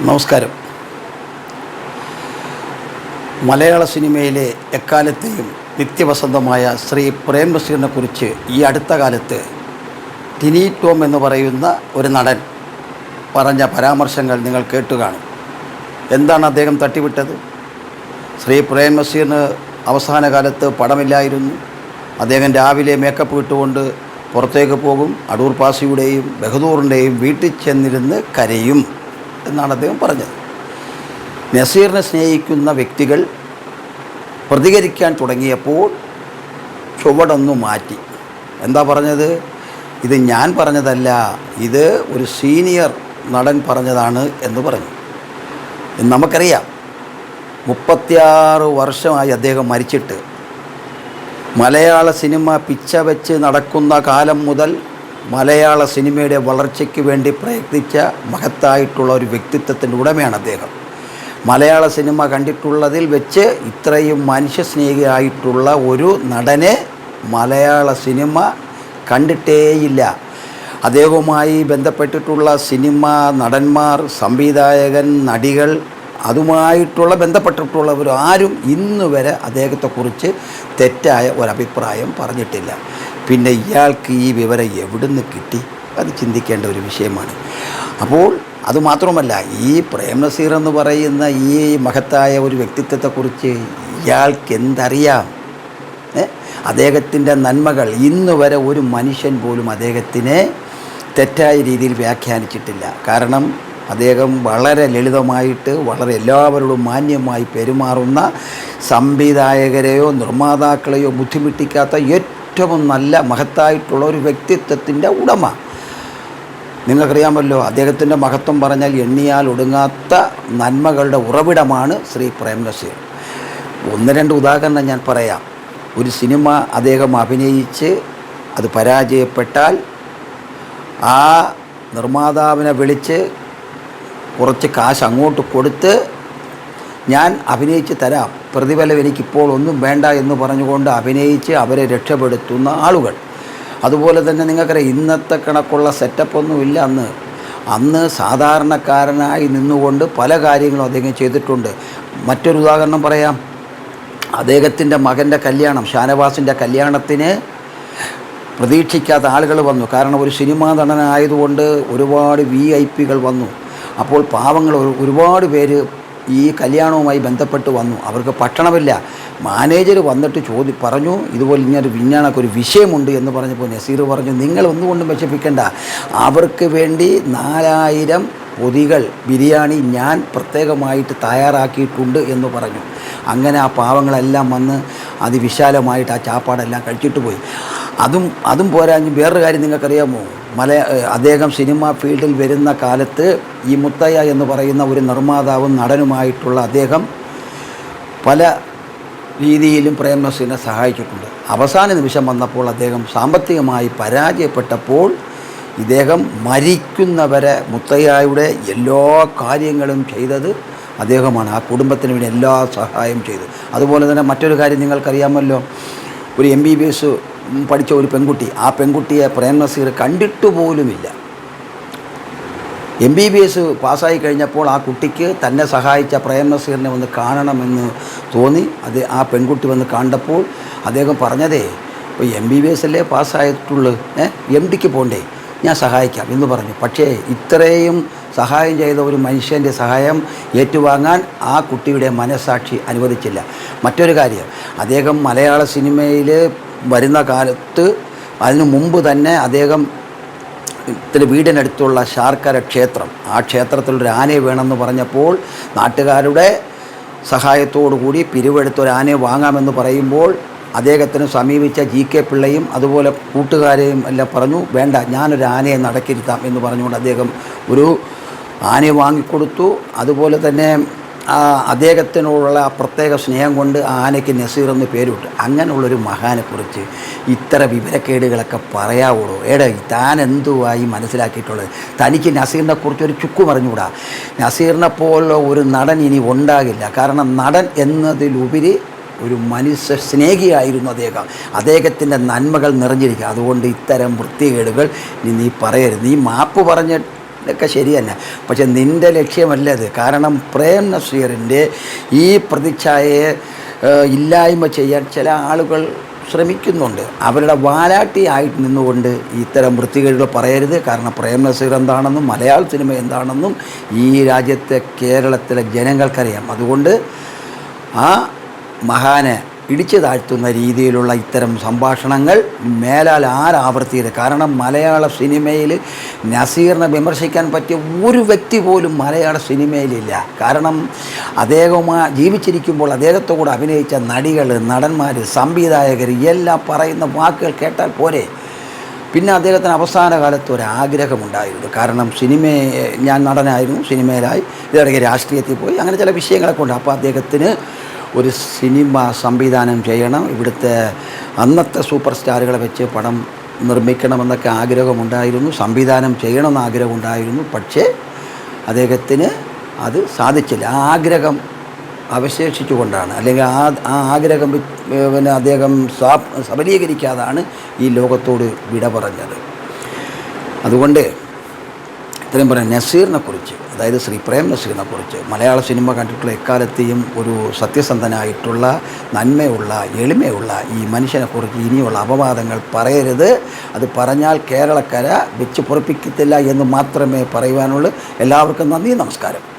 നമസ്കാരം. മലയാള സിനിമയിലെ എക്കാലത്തെയും നിത്യവസന്തമായ ശ്രീ പ്രേം നസീറിനെ കുറിച്ച് ഈ അടുത്ത കാലത്ത് ടിനി ടോം എന്ന് പറയുന്ന ഒരു നടൻ പറഞ്ഞ പരാമർശങ്ങൾ നിങ്ങൾ കേട്ടു കാണും. എന്താണ് അദ്ദേഹം തട്ടിവിട്ടത്? ശ്രീ പ്രേം നസീറിന് അവസാന കാലത്ത് പടമില്ലായിരുന്നു അദ്ദേഹം രാവിലെ മേക്കപ്പ് ഇട്ടുകൊണ്ട് പുറത്തേക്ക് പോകും അടൂർ പാസിയുടെയും ബഹദൂറിന്റെയും വീട്ടിൽ ചെന്നിരുന്ന് കരയും. എന്നാണ് അദ്ദേഹം പറഞ്ഞത്. നസീറിനെ സ്നേഹിക്കുന്ന വ്യക്തികൾ പ്രതികരിക്കാൻ തുടങ്ങിയപ്പോൾ ചുവടൊന്നു മാറ്റി. എന്താ പറഞ്ഞത്? ഇത് ഞാൻ പറഞ്ഞതല്ല ഇത് ഒരു സീനിയർ നടൻ പറഞ്ഞതാണ് എന്ന് പറഞ്ഞു. നമുക്കറിയാം. മുപ്പത്തിയാറ് വർഷമായി അദ്ദേഹം മരിച്ചിട്ട്. മലയാള സിനിമ പിച്ച വെച്ച് നടക്കുന്ന കാലം മുതൽ മലയാള സിനിമയുടെ വളർച്ചയ്ക്ക് വേണ്ടി പ്രയത്നിച്ച മഹത്തായിട്ടുള്ള ഒരു വ്യക്തിത്വത്തിന്റെ ഉടമയാണ് അദ്ദേഹം. മലയാള സിനിമ കണ്ടിട്ടുള്ളതിൽ വെച്ച് ഇത്രയും മനുഷ്യസ്നേഹിയായിട്ടുള്ള ഒരു നടനെ മലയാള സിനിമ കണ്ടിട്ടേയില്ല. അദ്ദേഹവുമായി ബന്ധപ്പെട്ടിട്ടുള്ള സിനിമ നടന്മാർ സംവിധായകൻ നടികൾ അതുമായിട്ടുള്ള ബന്ധപ്പെട്ടിട്ടുള്ളവർ ആരും ഇന്നുവരെ അദ്ദേഹത്തെക്കുറിച്ച് തെറ്റായ ഒരഭിപ്രായം പറഞ്ഞിട്ടില്ല. പിന്നെ ഇയാൾക്ക് ഈ വിവരം എവിടുന്ന് കിട്ടി? അത് ചിന്തിക്കേണ്ട ഒരു വിഷയമാണ്. അപ്പോൾ അതുമാത്രമല്ല ഈ പ്രേംനസീർ എന്ന് പറയുന്ന ഈ മഹത്തായ ഒരു വ്യക്തിത്വത്തെക്കുറിച്ച് ഇയാൾക്ക് എന്തറിയാം? അദ്ദേഹത്തിന്റെ നന്മകൾ ഇന്ന് വരെ ഒരു മനുഷ്യൻ പോലും അദ്ദേഹത്തിനെ തെറ്റായ രീതിയിൽ വ്യാഖ്യാനിച്ചിട്ടില്ല. കാരണം അദ്ദേഹം വളരെ ലളിതമായിട്ട് വളരെ എല്ലാവരോടും മാന്യമായി പെരുമാറുന്ന സംവിധായകരെയോ നിർമ്മാതാക്കളെയോ ബുദ്ധിമുട്ടിക്കാത്ത ഏറ്റവും നല്ല മഹത്തായിട്ടുള്ള ഒരു വ്യക്തിത്വത്തിന്റെ ഉടമ. നിങ്ങൾക്കറിയാമല്ലോ അദ്ദേഹത്തിന്റെ മഹത്വം പറഞ്ഞാൽ എണ്ണിയാൽ ഒടുങ്ങാത്ത നന്മകളുടെ ഉറവിടമാണ് ശ്രീ പ്രേംനസീർ ഒന്ന് രണ്ട് ഉദാഹരണം ഞാൻ പറയാം. ഒരു സിനിമ അദ്ദേഹം അഭിനയിച്ച് അത് പരാജയപ്പെട്ടാൽ ആ നിർമ്മാതാവിനെ വിളിച്ച് കുറച്ച് കാശ് അങ്ങോട്ട് കൊടുത്ത് ഞാൻ അഭിനയിച്ച് തരാം. പ്രതിഫലം എനിക്കിപ്പോൾ ഒന്നും വേണ്ട എന്ന് പറഞ്ഞുകൊണ്ട് അഭിനയിച്ച് അവരെ രക്ഷപ്പെടുത്തുന്ന ആളുകൾ. അതുപോലെ തന്നെ നിങ്ങൾക്കറിയാം ഇന്നത്തെ കണക്കുള്ള സെറ്റപ്പൊന്നുമില്ല അന്ന്. അന്ന് സാധാരണക്കാരനായി നിന്നുകൊണ്ട് പല കാര്യങ്ങളും അദ്ദേഹം ചെയ്തിട്ടുണ്ട്. മറ്റൊരു ഉദാഹരണം പറയാം. അദ്ദേഹത്തിന്റെ മകന്റെ കല്യാണം ഷാനവാസിന്റെ കല്യാണത്തിന് പ്രതീക്ഷിക്കാത്ത ആളുകൾ വന്നു. കാരണം ഒരു സിനിമാ നടനായതുകൊണ്ട് ഒരുപാട് വി ഐ പികൾ വന്നു. അപ്പോൾ പാവങ്ങൾ ഒരുപാട് പേര് ഈ കല്യാണവുമായി ബന്ധപ്പെട്ട് വന്നു. അവർക്ക് ഭക്ഷണമില്ല മാനേജർ വന്നിട്ട് ചോദി പറഞ്ഞു ഇതുപോലെ ഇങ്ങനെ വിഞ്ഞാണൊക്കെ ഒരു വിഷയമുണ്ട് എന്ന് പറഞ്ഞപ്പോൾ നസീർ പറഞ്ഞു നിങ്ങൾ ഒന്നുകൊണ്ടും വിഷമിക്കേണ്ട. അവർക്ക് വേണ്ടി നാലായിരം പൊതികൾ ബിരിയാണി ഞാൻ പ്രത്യേകമായിട്ട് തയ്യാറാക്കിയിട്ടുണ്ട് എന്ന് പറഞ്ഞു. അങ്ങനെ ആ പാവങ്ങളെല്ലാം വന്ന് അതിവിശാലമായിട്ട് ആ ചാപ്പാടെല്ലാം കഴിച്ചിട്ട് പോയി. അതും അതും പോരാഞ്ഞ് വേറൊരു കാര്യം നിങ്ങൾക്കറിയാമോ? മല അദ്ദേഹം സിനിമ ഫീൽഡിൽ വരുന്ന കാലത്ത് ഈ മുത്തയ്യ എന്ന് പറയുന്ന ഒരു നിർമ്മാതാവും നടനുമായിട്ടുള്ള അദ്ദേഹം പല രീതിയിലും പ്രേംനസിനെ സഹായിച്ചിട്ടുണ്ട്. അവസാന നിമിഷം വന്നപ്പോൾ അദ്ദേഹം സാമ്പത്തികമായി പരാജയപ്പെട്ടപ്പോൾ ഇദ്ദേഹം മരിക്കുന്നവരെ മുത്തയ്യായുടെ എല്ലാ കാര്യങ്ങളും ചെയ്തത് അദ്ദേഹമാണ്. ആ കുടുംബത്തിന് വേണ്ടി എല്ലാ സഹായം ചെയ്തു. അതുപോലെ തന്നെ മറ്റൊരു കാര്യം നിങ്ങൾക്കറിയാമല്ലോ. ഒരു എം ബി ബി എസ് പഠിച്ച ഒരു പെൺകുട്ടി. ആ പെൺകുട്ടിയെ പ്രേം നസീർ കണ്ടിട്ട് പോലുമില്ല. എം ബി ബി എസ് പാസ്സായി കഴിഞ്ഞപ്പോൾ ആ കുട്ടിക്ക് തന്നെ സഹായിച്ച പ്രേം നസീറിനെ വന്ന് കാണണമെന്ന് തോന്നി. അത് ആ പെൺകുട്ടി വന്ന് കണ്ടപ്പോൾ അദ്ദേഹം പറഞ്ഞതേ ഇപ്പോൾ എം ബി ബി എസ് അല്ലേ പാസ്സായിട്ടുള്ളൂ? ഏഹ് എം ഡിക്ക് പോകണ്ടേ ഞാൻ സഹായിക്കാം എന്ന് പറഞ്ഞു. പക്ഷേ ഇത്രയും സഹായം ചെയ്ത ഒരു മനുഷ്യന്റെ സഹായം ഏറ്റുവാങ്ങാൻ ആ കുട്ടിയുടെ മനസ്സാക്ഷി അനുവദിച്ചില്ല. മറ്റൊരു കാര്യം അദ്ദേഹം മലയാള സിനിമയിൽ വരുന്ന കാലത്ത് അതിനു മുമ്പ് തന്നെ അദ്ദേഹം ഇതിന് വീടിനടുത്തുള്ള ശാർക്കര ക്ഷേത്രം ആ ക്ഷേത്രത്തിൽ ഒരു ആനയെ വേണമെന്ന് പറഞ്ഞപ്പോൾ നാട്ടുകാരുടെ സഹായത്തോടു കൂടി പിരിവെടുത്ത് ഒരു ആനയെ വാങ്ങാമെന്ന് പറയുമ്പോൾ അദ്ദേഹത്തിന് സമീപിച്ച ജി കെ പിള്ളയും അതുപോലെ കൂട്ടുകാരെയും എല്ലാം പറഞ്ഞു വേണ്ട ഞാനൊരു ആനയെ നടക്കിരുത്താം എന്ന് പറഞ്ഞുകൊണ്ട് അദ്ദേഹം ഒരു ആനയെ വാങ്ങിക്കൊടുത്തു. അതുപോലെ തന്നെ ആ അദ്ദേഹത്തിനോടുള്ള പ്രത്യേക സ്നേഹം കൊണ്ട് ആ ആനയ്ക്ക് നസീർ എന്ന് പേരിട്ടു. അങ്ങനെയുള്ളൊരു മഹാനെക്കുറിച്ച് ഇത്ര വിവരക്കേടുകളൊക്കെ പറയാവുള്ളൂ എടാ താൻ എന്തുവായി മനസ്സിലാക്കിയിട്ടുള്ളത്? തനിക്ക് നസീറിനെ കുറിച്ച് ഒരു ചുക്കു അറിഞ്ഞുകൂടാ നസീറിനെ പോലെ ഒരു നടൻ ഇനി ഉണ്ടാകില്ല. കാരണം നടൻ എന്നതിലുപരി ഒരു മനുഷ്യ സ്നേഹിയായിരുന്നു അദ്ദേഹം. അദ്ദേഹത്തിന്റെ നന്മകൾ നിറഞ്ഞിരിക്കുക. അതുകൊണ്ട് ഇത്തരം വൃത്തികേടുകൾ നീ പറയരുത്. നീ മാപ്പ് പറഞ്ഞ ഇതൊക്കെ ശരി തന്നെ. പക്ഷെ നിന്റെ ലക്ഷ്യമല്ലത്. കാരണം പ്രേം നസീറിന്റെ ഈ പ്രതിച്ഛായയെ ഇല്ലായ്മ ചെയ്യാൻ ചില ആളുകൾ ശ്രമിക്കുന്നുണ്ട്. അവരുടെ വാലാട്ടി വാലാട്ടിയായിട്ട് നിന്നുകൊണ്ട് ഇത്തരം വൃത്തികേടുകൾ പറയരുത്. കാരണം പ്രേം നസീർ എന്താണെന്നും മലയാള സിനിമ എന്താണെന്നും ഈ രാജ്യത്തെ കേരളത്തിലെ ജനങ്ങൾക്കറിയാം. അതുകൊണ്ട് ആ മഹാനെ ഇടിച്ചു താഴ്ത്തുന്ന രീതിയിലുള്ള ഇത്തരം സംഭാഷണങ്ങൾ മേലാൽ ആരാവർത്തിയത്? കാരണം മലയാള സിനിമയിൽ നസീറിനെ വിമർശിക്കാൻ പറ്റിയ ഒരു വ്യക്തി പോലും മലയാള സിനിമയിലില്ല. കാരണം അദ്ദേഹം ജീവിച്ചിരിക്കുമ്പോൾ അദ്ദേഹത്തെ കൂടെ അഭിനയിച്ച നടികൾ നടന്മാർ സംവിധായകർ എല്ലാം പറയുന്ന വാക്കുകൾ കേട്ടാൽ പോരെ? പിന്നെ അദ്ദേഹത്തിന് അവസാന കാലത്ത് ഒരു ആഗ്രഹമുണ്ടായിരുന്നു കാരണം സിനിമയെ ഞാൻ നടനായിരുന്നു സിനിമയിലായി. ഇതിടയ്ക്ക് രാഷ്ട്രീയത്തിൽ പോയി. അങ്ങനെ ചില വിഷയങ്ങളൊക്കെ ഉണ്ട്. അപ്പോൾ അദ്ദേഹത്തിന് ഒരു സിനിമ സംവിധാനം ചെയ്യണം. ഇവിടുത്തെ അന്നത്തെ സൂപ്പർ സ്റ്റാറുകളെ വെച്ച് പടം നിർമ്മിക്കണമെന്നൊക്കെ ആഗ്രഹമുണ്ടായിരുന്നു. സംവിധാനം ചെയ്യണമെന്ന് ആഗ്രഹമുണ്ടായിരുന്നു. പക്ഷേ അദ്ദേഹത്തിന് അത് സാധിച്ചില്ല. ആ ആഗ്രഹം അവശേഷിച്ചുകൊണ്ടാണ്. അല്ലെങ്കിൽ ആ ആ ആഗ്രഹം പിന്നെ അദ്ദേഹം സബലീകരിക്കാതാണ് ഈ ലോകത്തോട് വിട പറഞ്ഞത്. അതുകൊണ്ട് ഇത്രയും പറയാം. നസീറിനെ കുറിച്ച് അതായത് ശ്രീ പ്രേം നസീറിനെ കുറിച്ച് മലയാള സിനിമ കണ്ടിട്ടുള്ള എക്കാലത്തെയും ഒരു സത്യസന്ധനായിട്ടുള്ള നന്മയുള്ള എളിമയുള്ള ഈ മനുഷ്യനെക്കുറിച്ച് ഇനിയുള്ള അപവാദങ്ങൾ പറയരുത്. അത് പറഞ്ഞാൽ കേരളക്കര വെച്ച് പൊറപ്പിക്കത്തില്ല എന്ന് മാത്രമേ പറയുവാനുള്ളൂ. എല്ലാവർക്കും നന്ദി നമസ്കാരം.